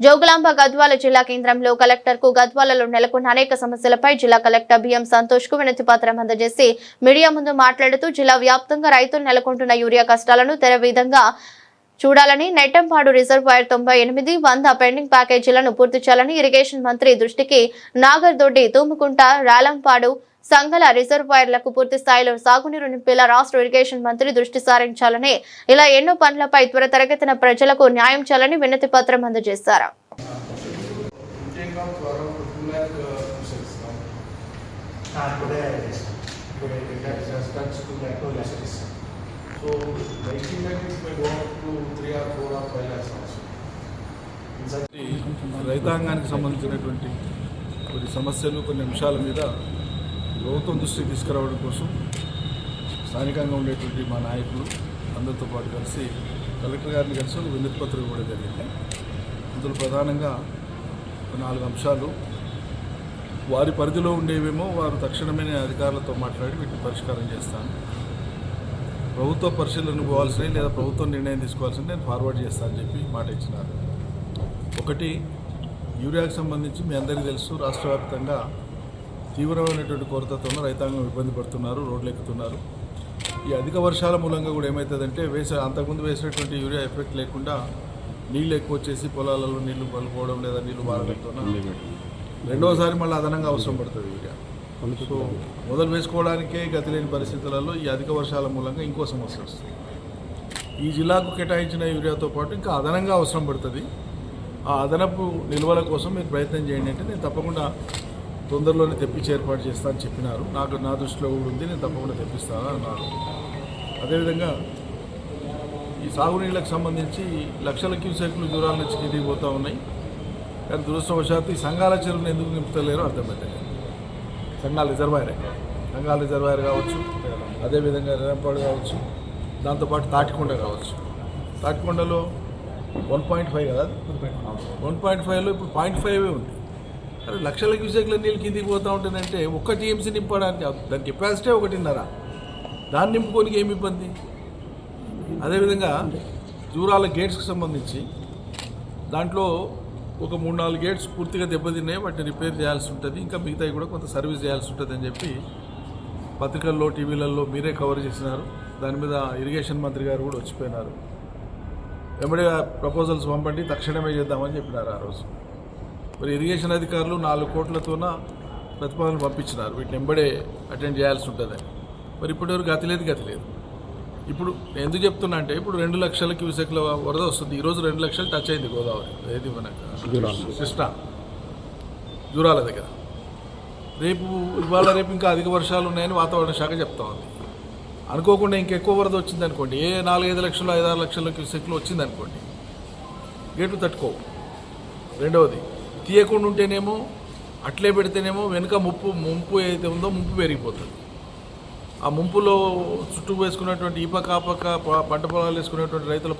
జోగులాంబ గద్వాల జిల్లా కేంద్రంలో కలెక్టర్కు గద్వాలలో నెలకొన్న అనేక సమస్యలపై జిల్లా కలెక్టర్ బిఎం సంతోష్కు వినతి పత్రం అందజేసి మీడియా ముందు మాట్లాడుతూ జిల్లా వ్యాప్తంగా రైతులు నెలకొంటున్న యూరియా కష్టాలను తెర విధంగా చూడాలని నెట్టంపాడు రిజర్వాయర్ తొంభై ఎనిమిది వంద పెండింగ్ ప్యాకేజీలను పూర్తి చేయాలని ఇరిగేషన్ మంత్రి దృష్టికి నాగర్దొడ్డి తూముకుంట రాలంపాడు సంఘల రిజర్వాయర్లకు పూర్తి స్థాయిలో సాగునీరు నింపేలా రాష్ట్ర ఇరిగేషన్ మంత్రి దృష్టి సారించాలని ఇలా ఎన్నో పనులపై త్వర తరగతిన ప్రజలకు న్యాయం చేయాలని వినతి పత్రం అందజేశారు. రైతాంగానికి సంబంధించినటువంటి కొన్ని సమస్యలు కొన్ని అంశాల మీద ప్రభుత్వం దృష్టికి తీసుకురావడం కోసం స్థానికంగా ఉండేటువంటి మా నాయకులు అందరితో పాటు కలిసి కలెక్టర్ గారిని కలిసి ఒక వినతి పత్రిక కూడా జరిగింది. అందులో ప్రధానంగా నాలుగు అంశాలు. వారి పరిధిలో ఉండేవేమో వారు తక్షణమే అధికారులతో మాట్లాడి వీటిని పరిష్కారం చేస్తాను. ప్రభుత్వ పరిశీలన పోవాల్సినవి లేదా ప్రభుత్వం నిర్ణయం తీసుకోవాల్సింది నేను ఫార్వర్డ్ చేస్తానని చెప్పి మాట ఇచ్చినారు. ఒకటి యూరియాకు సంబంధించి మీ అందరికీ తెలుసు రాష్ట్ర వ్యాప్తంగా తీవ్రమైనటువంటి కొరతతో రైతాంగం ఇబ్బంది పడుతున్నారు రోడ్లు ఎక్కుతున్నారు. ఈ అధిక వర్షాల మూలంగా కూడా ఏమవుతుందంటే వేసే అంతకుముందు వేసినటువంటి యూరియా ఎఫెక్ట్ లేకుండా నీళ్ళు ఎక్కువ వచ్చేసి పొలాలలో నీళ్ళు పలుకోవడం లేదా నీళ్ళు బారడంతో రెండోసారి మళ్ళీ అదనంగా అవసరం పడుతుంది యూరియా. సో మొదలు వేసుకోవడానికే గతి లేని పరిస్థితులలో ఈ అధిక వర్షాల మూలంగా ఇంకో సమస్య వస్తుంది. ఈ జిల్లాకు కేటాయించిన యూరియాతో పాటు ఇంకా అదనంగా అవసరం పడుతుంది. ఆ అదనపు నిల్వల కోసం మీరు ప్రయత్నం చేయండి అంటే నేను తప్పకుండా తొందరలోనే తెప్పించి ఏర్పాటు చేస్తానని చెప్పినారు. నాకు నా దృష్టిలో కూడా ఉంది నేను తప్పకుండా తెప్పిస్తాను అన్నారు. అదేవిధంగా ఈ సాగునీళ్ళకు సంబంధించి లక్షల క్యూసెక్లు దూరాల నుంచి కిందికి పోతూ ఉన్నాయి. కానీ దురదృష్టవశాత్తు ఈ సంఘాల చెరువును ఎందుకు నింపుతలేరో అర్థమవుతుంది సంఘాల రిజర్వాయరే. సంఘాల రిజర్వాయర్ కావచ్చు అదేవిధంగా రేంపాడు కావచ్చు దాంతోపాటు తాటికొండ కావచ్చు. తాటికొండలో వన్ పాయింట్ ఫైవ్ కదా? వన్ పాయింట్ ఫైవ్లో ఇప్పుడు పాయింట్ ఫైవ్ ఉంది. అరే లక్షల క్యూసెక్ల నీళ్ళు కిందికి పోతూ ఉంటుందంటే ఒక్క టీఎంసీ నింపడానికి దాని కెపాసిటీ ఒకటిన్నర. దాన్ని నింపుకోనికి ఏమి ఇబ్బంది? అదేవిధంగా దూరాల గేట్స్కి సంబంధించి దాంట్లో ఒక మూడు నాలుగు గేట్స్ పూర్తిగా దెబ్బతిన్నాయి వాటిని రిపేర్ చేయాల్సి ఉంటుంది. ఇంకా మిగతాయి కూడా కొంత సర్వీస్ చేయాల్సి ఉంటుంది అని చెప్పి పత్రికల్లో టీవీలలో మీరే కవర్ చేసినారు. దాని మీద ఇరిగేషన్ మంత్రి గారు కూడా వచ్చిపోయినారు. వెంబడిగా ప్రపోజల్స్ పంపండి తక్షణమే చేద్దామని చెప్పినారు ఆ రోజు. మరి ఇరిగేషన్ అధికారులు నాలుగు కోట్లతోన ప్రతిపాదనలు పంపించినారు. వీటిని వెంబడే అటెండ్ చేయాల్సి ఉంటుందని మరి ఇప్పటివరకు గతి లేదు గతి లేదు. ఇప్పుడు ఎందుకు చెప్తున్నా అంటే ఇప్పుడు రెండు లక్షల క్యూసెక్ల వరద వస్తుంది. ఈరోజు రెండు లక్షలు టచ్ అయింది గోదావరి. ఏది మనకు? కృష్ణ జూరాల దగ్గర. రేపు ఇవాళ రేపు ఇంకా అధిక వర్షాలు ఉన్నాయని వాతావరణ శాఖ చెప్తా ఉంది. అనుకోకుండా ఇంకెక్కువ వరద వచ్చింది అనుకోండి ఏ నాలుగైదు లక్షలు ఐదారు లక్షల క్యూసెక్లు వచ్చింది అనుకోండి గేట్లు తట్టుకోవు. రెండవది తీయకుండా ఉంటేనేమో అట్లే పెడితేనేమో వెనుక ముప్పు ముంపు ఏదైతే ఉందో ముంపు పెరిగిపోతుంది. ఆ ముంపులో చుట్టూ వేసుకున్నటువంటి ఈప పంట పొలాలు వేసుకునేటువంటి రైతుల